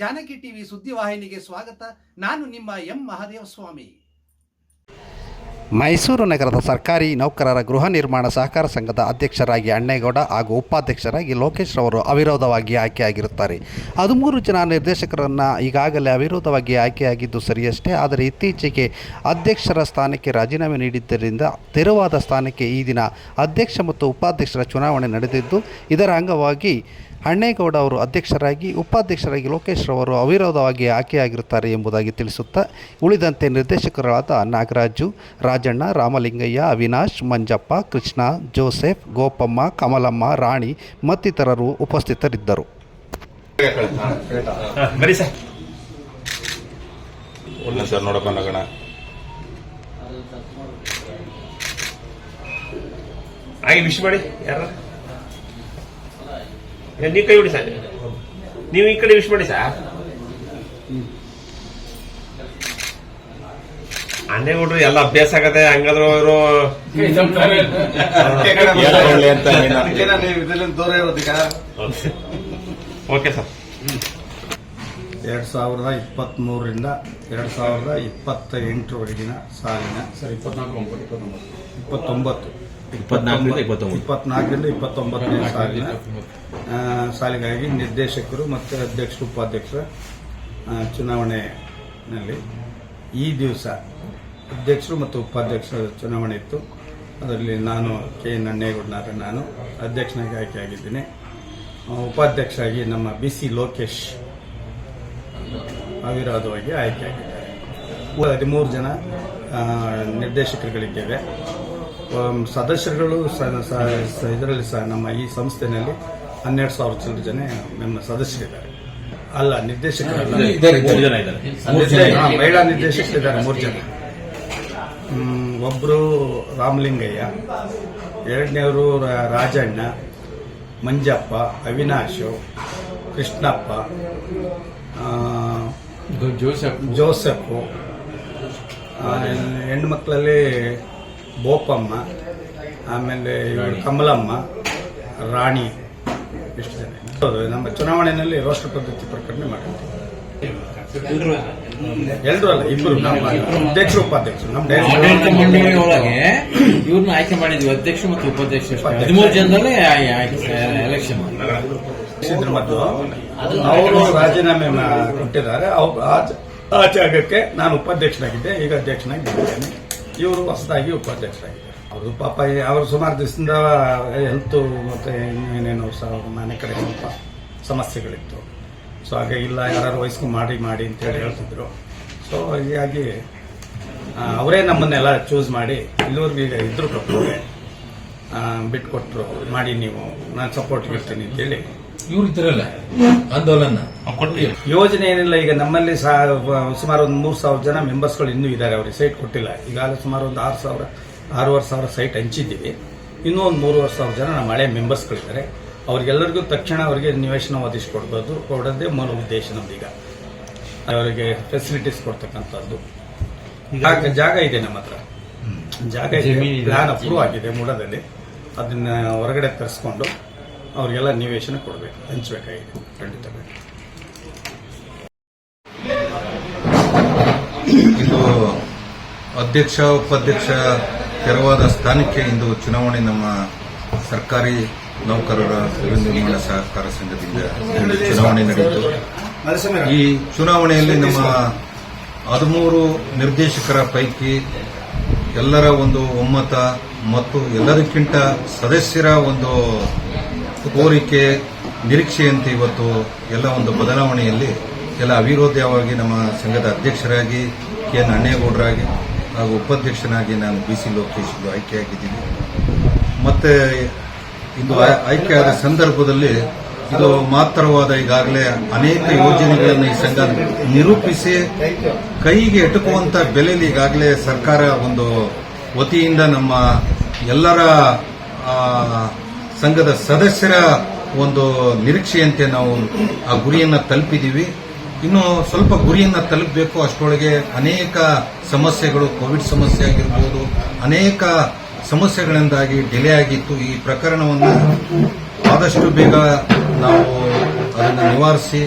Janaki TV ಸುದ್ದಿವಾಹಿನಿಗೆ ಸ್ವಾಗತ. ನಾನು ನಿಮ್ಮ ಎಂ ಮಹಾದೇವ ಸ್ವಾಮಿ. ಮೈಸೂರು ನಗರದ ಸರ್ಕಾರಿ ನೌಕರರ ಗೃಹ ನಿರ್ಮಾಣ ಸಹಕಾರ ಸಂಘದ ಅಧ್ಯಕ್ಷರಾಗಿ ಅಣ್ಣೇಗೌಡ ಹಾಗೂ ಉಪಾಧ್ಯಕ್ಷರಾಗಿ ಲೋಕೇಶ್ ರವರು ಅವಿರೋಧವಾಗಿ ಆಯ್ಕೆಯಾಗಿರುತ್ತಾರೆ. ಹದಿಮೂರು ಜನ ನಿರ್ದೇಶಕರನ್ನು ಈಗಾಗಲೇ ಅವಿರೋಧವಾಗಿ ಆಯ್ಕೆಯಾಗಿದ್ದು ಸರಿಯಷ್ಟೇ. ಆದರೆ ಇತ್ತೀಚೆಗೆ ಅಧ್ಯಕ್ಷರ ಸ್ಥಾನಕ್ಕೆ ರಾಜೀನಾಮೆ ನೀಡಿದ್ದರಿಂದ ತೆರವಾದ ಸ್ಥಾನಕ್ಕೆ ಈ ದಿನ ಅಧ್ಯಕ್ಷ ಮತ್ತು ಉಪಾಧ್ಯಕ್ಷರ ಚುನಾವಣೆ ನಡೆದಿದ್ದು, ಇದರ ಅಂಗವಾಗಿ ಅಣ್ಣೇಗೌಡ ಅವರು ಅಧ್ಯಕ್ಷರಾಗಿ ಉಪಾಧ್ಯಕ್ಷರಾಗಿ ಲೋಕೇಶ್ ರವರು ಅವಿರೋಧವಾಗಿ ಆಯ್ಕೆಯಾಗಿರುತ್ತಾರೆ ಎಂಬುದಾಗಿ ತಿಳಿಸುತ್ತಾ ಉಳಿದಂತೆ ನಿರ್ದೇಶಕರಾದ ನಾಗರಾಜು ರಾಜಣ್ಣ ರಾಮಲಿಂಗಯ್ಯ ಅವಿನಾಶ್ ಮಂಜಪ್ಪ ಕೃಷ್ಣ ಜೋಸೆಫ್ ಗೋಪಮ್ಮ ಕಮಲಮ್ಮ ರಾಣಿ ಮತ್ತಿತರರು ಉಪಸ್ಥಿತರಿದ್ದರು. ವಿಶ್ ಮಾಡಿ ಯಾರ? ನೀವು ಕೈ ಬಿಡಿ ಸರ್. ನೀವು ಈ ಕಡೆ ವಿಶ್ ಮಾಡಿ ಸರ್. ಅಣ್ಣೆ ನೋಡ್ರಿ ಎಲ್ಲ ಅಭ್ಯಾಸ ಆಗದೆ ಹಂಗಾದ್ರು ಅವರು ಓಕೆ ಸರ್ ಎರಡ್ ಸಾವಿರದ ಇಪ್ಪತ್ತ್ ಮೂರರಿಂದ ಎರಡ್ ಸಾವಿರದ ಇಪ್ಪತ್ತ ಎಂಟರವರೆಗಿನ ಸಾಲಿನ ಇಪ್ಪತ್ತೊಂಬತ್ತು. ಇಪ್ಪತ್ನಾಲ್ಕರಿಂದ ಇಪ್ಪತ್ತೊಂಬತ್ತು. ಇಪ್ಪತ್ನಾಲ್ಕರಿಂದ ಇಪ್ಪತ್ತೊಂಬತ್ತನೇ ಸಾಲಿನ ಸಾಲಿಗಾಗಿ ನಿರ್ದೇಶಕರು ಮತ್ತು ಅಧ್ಯಕ್ಷರು ಉಪಾಧ್ಯಕ್ಷರ ಚುನಾವಣೆಯಲ್ಲಿ ಈ ದಿವಸ ಅಧ್ಯಕ್ಷರು ಮತ್ತು ಉಪಾಧ್ಯಕ್ಷರ ಚುನಾವಣೆ ಇತ್ತು. ಅದರಲ್ಲಿ ನಾನು ಕೆ ಎನ್ ನನ್ನೇಗೌಡನಾರ ನಾನು ಅಧ್ಯಕ್ಷನಾಗಿ ಆಯ್ಕೆಯಾಗಿದ್ದೀನಿ ಉಪಾಧ್ಯಕ್ಷರಾಗಿ ನಮ್ಮ ಬಿ ಸಿ ಲೋಕೇಶ್ ಅವಿರೋಧವಾಗಿ ಆಯ್ಕೆಯಾಗಿದ್ದಾರೆ ಹದಿಮೂರು ಜನ ನಿರ್ದೇಶಕರುಗಳಿದ್ದೇವೆ. ಸದಸ್ಯರುಗಳು ಇದರಲ್ಲಿ ಸಹ ನಮ್ಮ ಈ ಸಂಸ್ಥೆಯಲ್ಲಿ ಹನ್ನೆರಡು ಸಾವಿರ ಚಿಲ್ಲರೆ ಜನ ನಮ್ಮ ಸದಸ್ಯರಿದ್ದಾರೆ. ಅಲ್ಲ ನಿರ್ದೇಶಕರಲ್ಲ. ಇದ್ದಾರೆ. ಮಹಿಳಾ ನಿರ್ದೇಶಕರಿದ್ದಾರೆ ಮೂರು ಜನ. ಒಬ್ಬರು ರಾಮಲಿಂಗಯ್ಯ ಎರಡನೇವರು ರಾಜಣ್ಣ ಮಂಜಪ್ಪ ಅವಿನಾಶು ಕೃಷ್ಣಪ್ಪ ಜೋಸೆಫ್. ಜೋಸೆಫು. ಹೆಣ್ಮಕ್ಳಲ್ಲಿ ಹೆಣ್ಣು ಮಕ್ಕಳಲ್ಲಿ ಬೋಪಮ್ಮ ಆಮೇಲೆ ಕಮಲಮ್ಮ ರಾಣಿ ಇಷ್ಟು ಜನ ಹೌದು, ನಮ್ಮ ಚುನಾವಣೆಯಲ್ಲಿ ರಾಷ್ಟ್ರ ಪದ್ಧತಿ ಪ್ರಕಟಣೆ ಮಾಡಿರ್ತೀವಿ ಎಲ್ಲರೂ ಅಲ್ಲ ಇಬ್ಬರು ನಮ್ಮ ಅಧ್ಯಕ್ಷರು ಉಪಾಧ್ಯಕ್ಷರು ನಮ್ಮ ಆಡಳಿತ ಇವ್ರನ್ನ ಆಯ್ಕೆ ಮಾಡಿದ್ವಿ ಅಧ್ಯಕ್ಷ ಮತ್ತು ಉಪಾಧ್ಯಕ್ಷ. ಹದಿಮೂರು ಜನರಲ್ಲೇ ಎಲೆಕ್ಷನ್ ಮೊದಲು ಅವರು ರಾಜೀನಾಮೆ ಕೊಟ್ಟಿದ್ದಾರೆ. ಅವ್ರು ಆ ಜಾಗಕ್ಕೆ ನಾನು ಉಪಾಧ್ಯಕ್ಷನಾಗಿದ್ದೆ ಈಗ ಅಧ್ಯಕ್ಷನಾಗಿ ಬಂದಿದ್ದೇನೆ ಇವರು ಹೊಸದಾಗಿ ಉಪಾಧ್ಯಕ್ಷರಾಗಿದ್ದಾರೆ ಅವರು ಪಾಪ ಅವರು ಸುಮಾರು ದಿವಸದಿಂದ ಹೆಲ್ತ್ ಮತ್ತೆ ಏನೇನೋ ಮನೆ ಕಡೆ ಸ್ವಲ್ಪ ಸಮಸ್ಯೆಗಳಿತ್ತು. ಸೊ ಹಾಗೆ ಇಲ್ಲ ಯಾರು ವಯಸ್ಸು ಮಾಡಿ ಮಾಡಿ ಅಂತೇಳಿ ಹೇಳ್ತಿದ್ರು. ಸೊ ಹೀಗಾಗಿ ಅವರೇ ನಮ್ಮನ್ನೆಲ್ಲ ಚೂಸ್ ಮಾಡಿ, ಇಲ್ಲಿವರೆಗೂ ಈಗ ಇದ್ರು ಬಿಟ್ಕೊಟ್ರು, ಮಾಡಿ ನೀವು, ನಾನು ಸಪೋರ್ಟ್ ಇರ್ತೀನಿ ಅಂತೇಳಿ ಇವ್ರು ಇದ್ರಲ್ಲ ಆಂದೋಲನ. ಯೋಜನೆ ಏನಿಲ್ಲ ಈಗ ನಮ್ಮಲ್ಲಿ ಸುಮಾರು ಒಂದು ಮೂರು ಸಾವಿರ ಜನ ಮೆಂಬರ್ಸ್ಗಳು ಇನ್ನೂ ಇದ್ದಾರೆ ಅವ್ರಿಗೆ ಸೈಟ್ ಕೊಟ್ಟಿಲ್ಲ. ಈಗಾಗಲೇ ಸುಮಾರು ಒಂದು ಆರು ಸಾವಿರ ಆರೂವರೆ ಸಾವಿರ ಸೈಟ್ ಹಂಚಿದ್ದೀವಿ. ಇನ್ನೂ ಒಂದು ಮೂರುವರೆ ಸಾವಿರ ಜನ ನಮ್ಮ ಹಳೆ ಮೆಂಬರ್ಸ್ಗಳಿದ್ದಾರೆ ಅವ್ರಿಗೆಲ್ಲರಿಗೂ ತಕ್ಷಣ ಅವರಿಗೆ ನಿವೇಶನ ಒದಗಿಸ್ಕೊಡ್ಬೋದು. ಕೊಡೋದೇ ಮೂಲ ಉದ್ದೇಶ ನಮ್ದೀಗ ಅವರಿಗೆ ಫೆಸಿಲಿಟೀಸ್ ಕೊಡ್ತಕ್ಕಂಥದ್ದು. ಜಾಗ ಜಾಗ ಇದೆ ನಮ್ಮ ಹತ್ರ. ಜಾಗ ಇದೆ. ಪ್ಲಾನ್ ಅಪ್ರೂವ್ ಆಗಿದೆ ಮೂಡದಲ್ಲಿ. ಅದನ್ನ ಹೊರಗಡೆ ತರಿಸ್ಕೊಂಡು. ಅವ್ರಿಗೆಲ್ಲ ನಿವೇಶನ ಕೊಡಬೇಕು, ಹಂಚಬೇಕಾಗಿದೆ ಖಂಡಿತ ಇಂದು ಅಧ್ಯಕ್ಷ, ಉಪಾಧ್ಯಕ್ಷ ತೆರವಾದ ಸ್ಥಾನಕ್ಕೆ ಇಂದು ಚುನಾವಣೆ ನಮ್ಮ ಸರ್ಕಾರಿ ನೌಕರರ ನಿರ್ಮಾಣ ಸಹಕಾರ ಸಂಘದಿಂದ ಚುನಾವಣೆ ನಡೆಯಿತು. ಈ ಚುನಾವಣೆಯಲ್ಲಿ ನಮ್ಮ ಹದಿಮೂರು ನಿರ್ದೇಶಕರ ಪೈಕಿ ಎಲ್ಲರ ಒಂದು ಒಮ್ಮತ ಮತ್ತು ಎಲ್ಲದಕ್ಕಿಂತ ಸದಸ್ಯರ ಒಂದು ಕೋರಿಕೆ ನಿರೀಕ್ಷೆಯಂತೆ ಇವತ್ತು ಎಲ್ಲ ಒಂದು ಬದಲಾವಣೆಯಲ್ಲಿ ಎಲ್ಲ ಅವಿರೋಧವಾಗಿ ನಮ್ಮ ಸಂಘದ ಅಧ್ಯಕ್ಷರಾಗಿ ಕೆ ಎನ್ ಅಣ್ಣೇಗೌಡರಾಗಿ ಹಾಗೂ ಉಪಾಧ್ಯಕ್ಷನಾಗಿ ನಾನು ಬಿ ಸಿ ಲೋಕೇಶ್ ಆಯ್ಕೆಯಾಗಿದ್ದೀನಿ. ಮತ್ತೆ ಇಂದು ಆಯ್- ಆಯ್ಕೆಯಾದ ಸಂದರ್ಭದಲ್ಲಿ ಇದು ಮಾತ್ರವಾದ ಈಗಾಗಲೇ ಅನೇಕ ಯೋಜನೆಗಳನ್ನು ಈ ಸಂಘ ನಿರೂಪಿಸಿ ಕೈಗೆ ಎಟುಕುವಂತ ಬೆಲೆಯಲ್ಲಿ ಈಗಾಗಲೇ ಸರ್ಕಾರ ಒಂದು ವತಿಯಿಂದ ನಮ್ಮ ಎಲ್ಲರ ಸಂಘದ ಸದಸ್ಯರ ಒಂದು ನಿರೀಕ್ಷೆಯಂತೆ ನಾವು ಆ ಗುರಿಯನ್ನು ತಲುಪಿದ್ದೀವಿ ಇನ್ನು ಸ್ವಲ್ಪ ಗುರಿಯನ್ನು ತಲುಪಬೇಕು ಅಷ್ಟರೊಳಗೆ ಅನೇಕ ಸಮಸ್ಯೆಗಳು, ಕೋವಿಡ್ ಸಮಸ್ಯೆ ಆಗಿರ್ಬೋದು, ಅನೇಕ ಸಮಸ್ಯೆಗಳಿಂದಾಗಿ ಡಿಲೇ ಆಗಿತ್ತು. ಈ ಪ್ರಕರಣವನ್ನು ಆದಷ್ಟು ಬೇಗ ನಾವು ಅದನ್ನು ನಿವಾರಿಸಿ